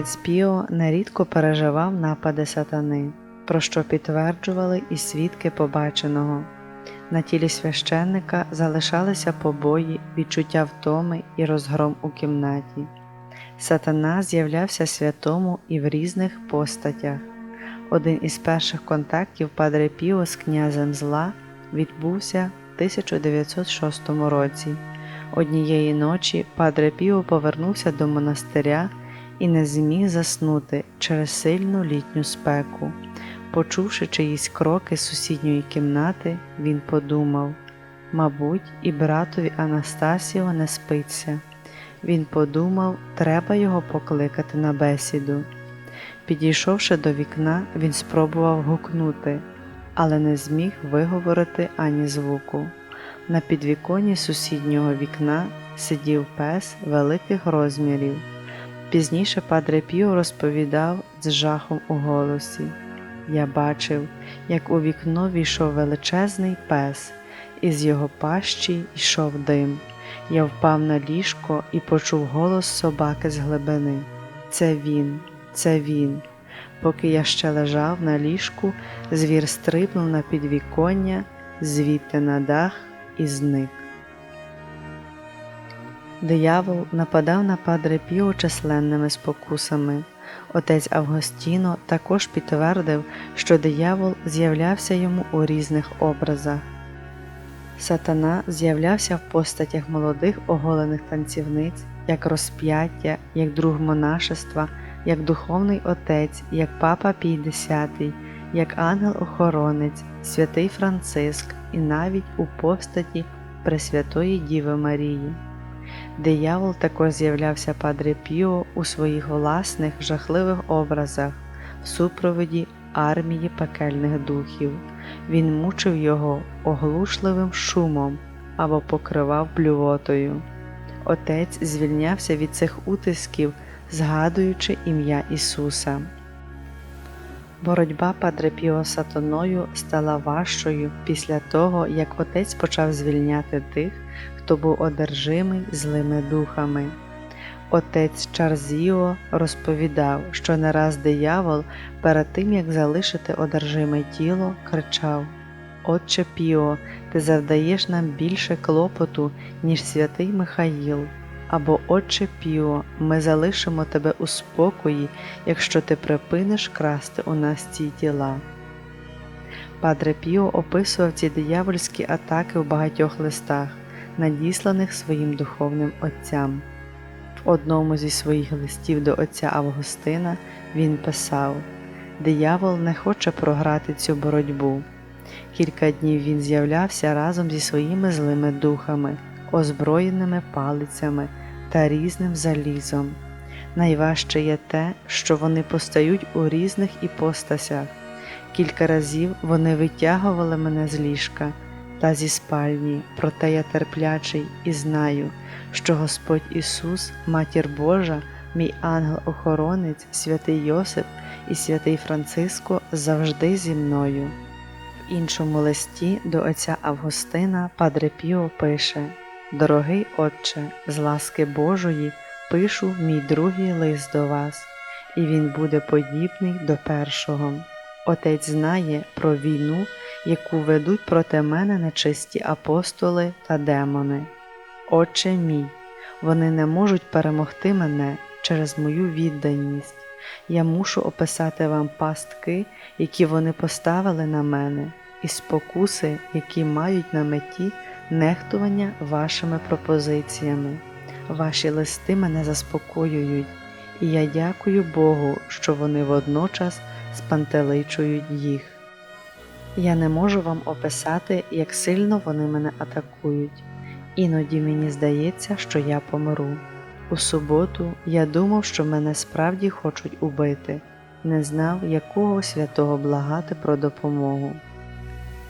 Отець Піо нерідко переживав напади сатани, про що підтверджували і свідки побаченого. На тілі священника залишалися побої, відчуття втоми і розгром у кімнаті. Сатана з'являвся святому і в різних постатях. Один із перших контактів Падре Піо з князем зла відбувся в 1906 році. Однієї ночі Падре Піо повернувся до монастиря і не зміг заснути через сильну літню спеку. Почувши чиїсь кроки з сусідньої кімнати, він подумав мабуть, і братові Анастасіо не спиться. Він подумав, треба його покликати на бесіду. Підійшовши до вікна, він спробував гукнути, але не зміг виговорити ані звуку. На підвіконні сусіднього вікна сидів пес великих розмірів. Пізніше Падре Піо розповідав з жахом у голосі. Я бачив, як у вікно війшов величезний пес, і з його пащі йшов дим. Я впав на ліжко і почув голос собаки з глибини. Це він, це він. Поки я ще лежав на ліжку, звір стрибнув на підвіконня, звідти на дах і зник. Диявол нападав на Падре Піо численними спокусами. Отець Авгостіно також підтвердив, що диявол з'являвся йому у різних образах. Сатана з'являвся в постатях молодих оголених танцівниць, як розп'яття, як друг монашества, як духовний отець, як папа Пій X, як ангел-охоронець, святий Франциск і навіть у постаті Пресвятої Діви Марії. Диявол також з'являвся Падре Піо у своїх власних жахливих образах в супроводі армії пекельних духів. Він мучив його оглушливим шумом або покривав блювотою. Отець звільнявся від цих утисків, згадуючи ім'я Ісуса. Боротьба Падре Піо з сатаною стала важчою після того, як отець почав звільняти тих, хто був одержимий злими духами. Отець Чарзіо розповідав, що не раз диявол перед тим як залишити одержиме тіло, кричав Отче Піо, ти завдаєш нам більше клопоту, ніж святий Михаїл. Або Отче Піо, ми залишимо тебе у спокої, якщо ти припиниш красти у нас ці тіла. Падре Піо описував ці диявольські атаки в багатьох листах, надісланих своїм духовним отцям. В одному зі своїх листів до отця Августина він писав: Диявол не хоче програти цю боротьбу. Кілька днів він з'являвся разом зі своїми злими духами, озброєними палицями та різним залізом. Найважче є те, що вони постають у різних іпостасях. Кілька разів вони витягували мене з ліжка та зі спальні, проте я терплячий і знаю, що Господь Ісус, Матір Божа, мій ангел-охоронець, святий Йосип і святий Франциско завжди зі мною. В іншому листі до отця Августина Падре Піо пише Дорогий Отче, з ласки Божої пишу мій другий лист до вас, і він буде подібний до першого. Отець знає про війну, яку ведуть проти мене нечисті апостоли та демони. Отче мій, вони не можуть перемогти мене через мою відданість. Я мушу описати вам пастки, які вони поставили на мене, і спокуси, які мають на меті нехтування вашими пропозиціями. Ваші листи мене заспокоюють, і я дякую Богу, що вони водночас спантеличують їх. Я не можу вам описати, як сильно вони мене атакують. Іноді мені здається, що я помру. У суботу я думав, що мене справді хочуть убити, не знав, якого святого благати про допомогу.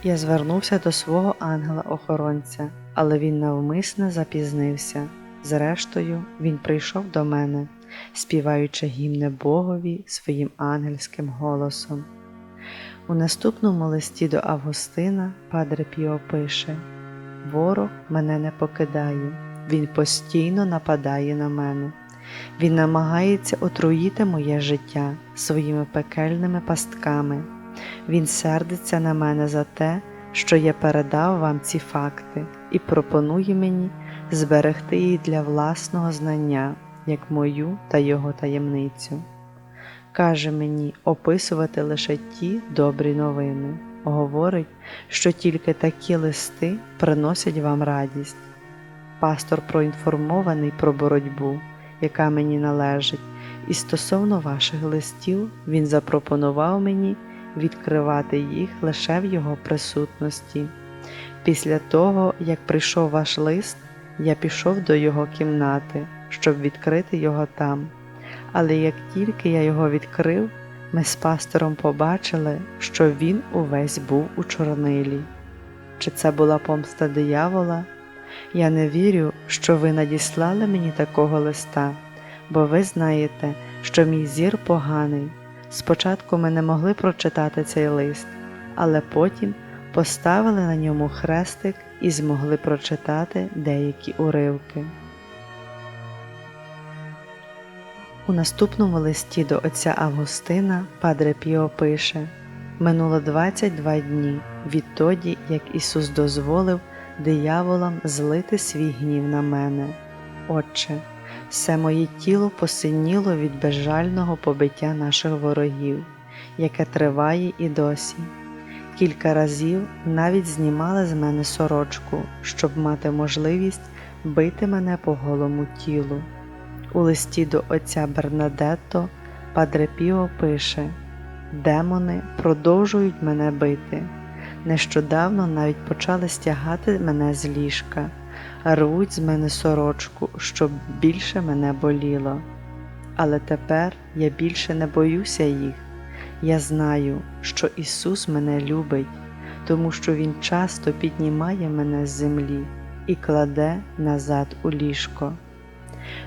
Я звернувся до свого ангела-охоронця, але він навмисне запізнився. Зрештою, він прийшов до мене, співаючи гімни Богові своїм ангельським голосом. У наступному листі до Августина Падре Піо пише Ворог мене не покидає, він постійно нападає на мене. Він намагається отруїти моє життя своїми пекельними пастками. Він сердиться на мене за те, що я передав вам ці факти, і пропонує мені зберегти їх для власного знання, як мою та його таємницю. Каже мені описувати лише ті добрі новини, говорить, що тільки такі листи приносять вам радість. Пастор проінформований про боротьбу, яка мені належить, і стосовно ваших листів він запропонував мені відкривати їх лише в його присутності. Після того, як прийшов ваш лист, я пішов до його кімнати, щоб відкрити його там. Але як тільки я його відкрив, ми з пастором побачили, що він увесь був у чорнилі. Чи це була помста диявола? Я не вірю, що ви надіслали мені такого листа, бо ви знаєте, що мій зір поганий. Спочатку ми не могли прочитати цей лист, але потім поставили на ньому хрестик і змогли прочитати деякі уривки. У наступному листі до отця Августина Падре Піо пише Минуло 22 дні відтоді, як Ісус дозволив дияволам злити свій гнів на мене. Отче, все моє тіло посиніло від безжального побиття наших ворогів, яке триває і досі. Кілька разів навіть знімали з мене сорочку, щоб мати можливість бити мене по голому тілу. У листі до отця Бернадетто Падре Піо пише Демони продовжують мене бити. Нещодавно навіть почали стягати мене з ліжка, рвуть з мене сорочку, щоб більше мене боліло. Але тепер я більше не боюся їх. Я знаю, що Ісус мене любить, тому що Він часто піднімає мене з землі і кладе назад у ліжко.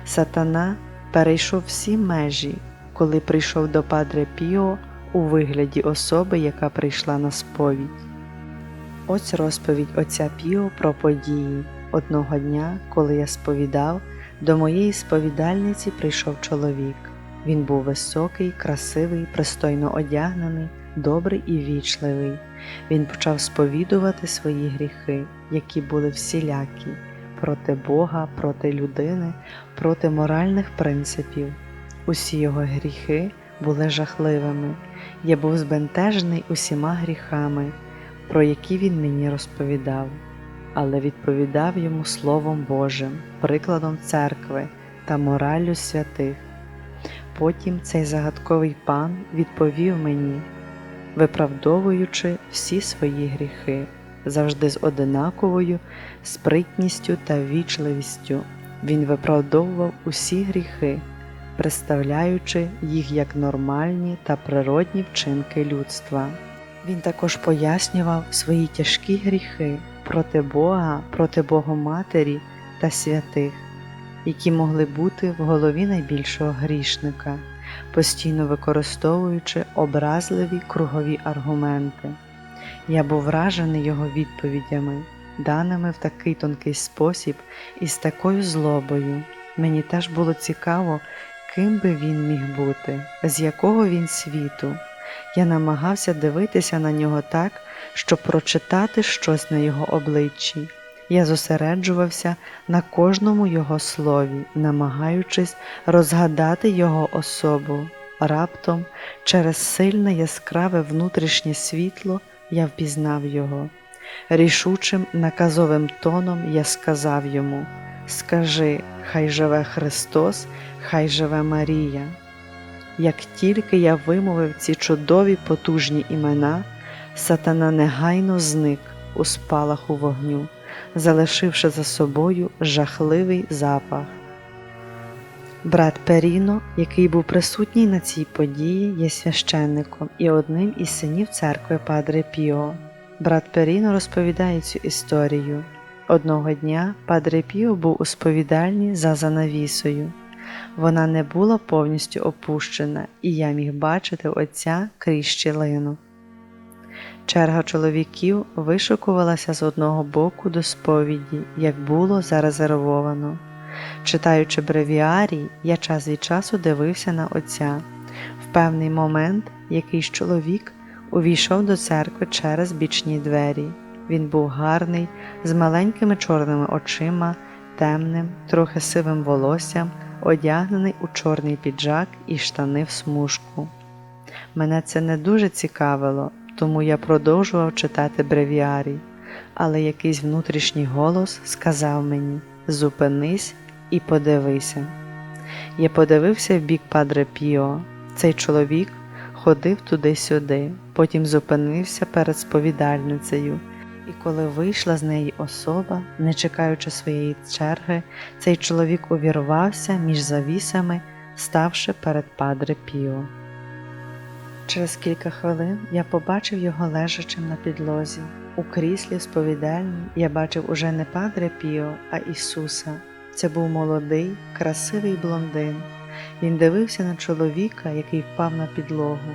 Сатана перейшов всі межі, коли прийшов до Падре Піо у вигляді особи, яка прийшла на сповідь. Ось розповідь отця Піо про події. Одного дня, коли я сповідав, до моєї сповідальниці прийшов чоловік. Він був високий, красивий, пристойно одягнений, добрий і вічливий. Він почав сповідувати свої гріхи, які були всілякі проти Бога, проти людини, проти моральних принципів. Усі його гріхи були жахливими. Я був збентежений усіма гріхами, про які він мені розповідав, але відповідав йому Словом Божим, прикладом церкви та мораллю святих. Потім цей загадковий пан відповів мені, виправдовуючи всі свої гріхи, завжди з одинаковою спритністю та вічливістю. Він виправдовував усі гріхи, представляючи їх як нормальні та природні вчинки людства. Він також пояснював свої тяжкі гріхи проти Бога, проти Богоматері та святих, які могли бути в голові найбільшого грішника, постійно використовуючи образливі кругові аргументи. Я був вражений його відповідями, даними в такий тонкий спосіб і з такою злобою. Мені теж було цікаво, ким би він міг бути, з якого він світу. Я намагався дивитися на нього так, щоб прочитати щось на його обличчі. Я зосереджувався на кожному його слові, намагаючись розгадати його особу. Раптом, через сильне яскраве внутрішнє світло, я впізнав його. Рішучим наказовим тоном я сказав йому: Скажи, хай живе Христос, хай живе Марія. Як тільки я вимовив ці чудові потужні імена, сатана негайно зник у спалаху вогню, залишивши за собою жахливий запах. Брат Періно, який був присутній на цій події, є священником і одним із синів церкви Падре Піо. Брат Періно розповідає цю історію. Одного дня Падре Піо був у сповідальні за занавісою. Вона не була повністю опущена, і я міг бачити отця крізь щілину. Черга чоловіків вишукувалася з одного боку до сповіді, як було зарезервовано. Читаючи бревіарій, я час від часу дивився на отця. В певний момент якийсь чоловік увійшов до церкви через бічні двері. Він був гарний, з маленькими чорними очима, темним, трохи сивим волоссям, одягнений у чорний піджак і штани в смужку. Мене це не дуже цікавило, тому я продовжував читати бревіарій, але якийсь внутрішній голос сказав мені Зупинись і подивися. Я подивився в бік Падре Піо. Цей чоловік ходив туди-сюди, потім зупинився перед сповідальницею, і коли вийшла з неї особа, не чекаючи своєї черги, цей чоловік увірвався між завісами, ставши перед Падре Піо. Через кілька хвилин я побачив його лежачим на підлозі. У кріслі сповідальні я бачив уже не Падре Піо, а Ісуса. Це був молодий, красивий блондин. Він дивився на чоловіка, який впав на підлогу.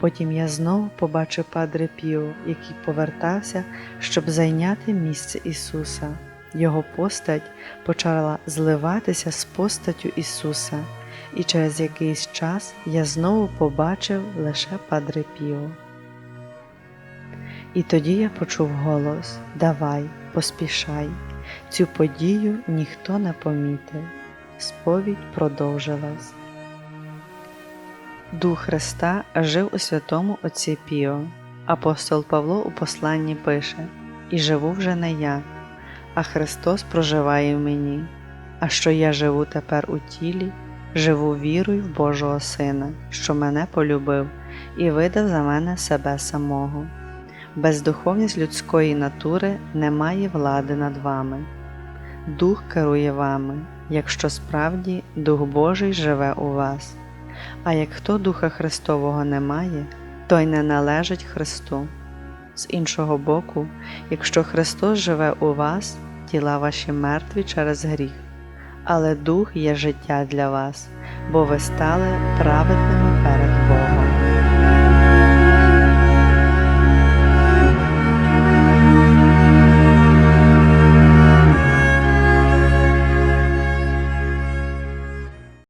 Потім я знову побачив Падре Піо, який повертався, щоб зайняти місце Ісуса. Його постать почала зливатися з постаттю Ісуса, і через якийсь час я знову побачив лише Падре Піо. І тоді я почув голос Давай, поспішай. Цю подію ніхто не помітив. Сповідь продовжилась. Дух Христа жив у святому Отці Піо. Апостол Павло у посланні пише: І живу вже не я, а Христос проживає в мені. А що я живу тепер у тілі, живу вірою в Божого Сина, що мене полюбив і видав за мене себе самого. Бездуховність людської натури не має влади над вами. Дух керує вами, якщо справді Дух Божий живе у вас. А як хто Духа Христового не має, той не належить Христу. З іншого боку, якщо Христос живе у вас, тіла ваші мертві через гріх, але Дух є життя для вас, бо ви стали праведними перед Богом.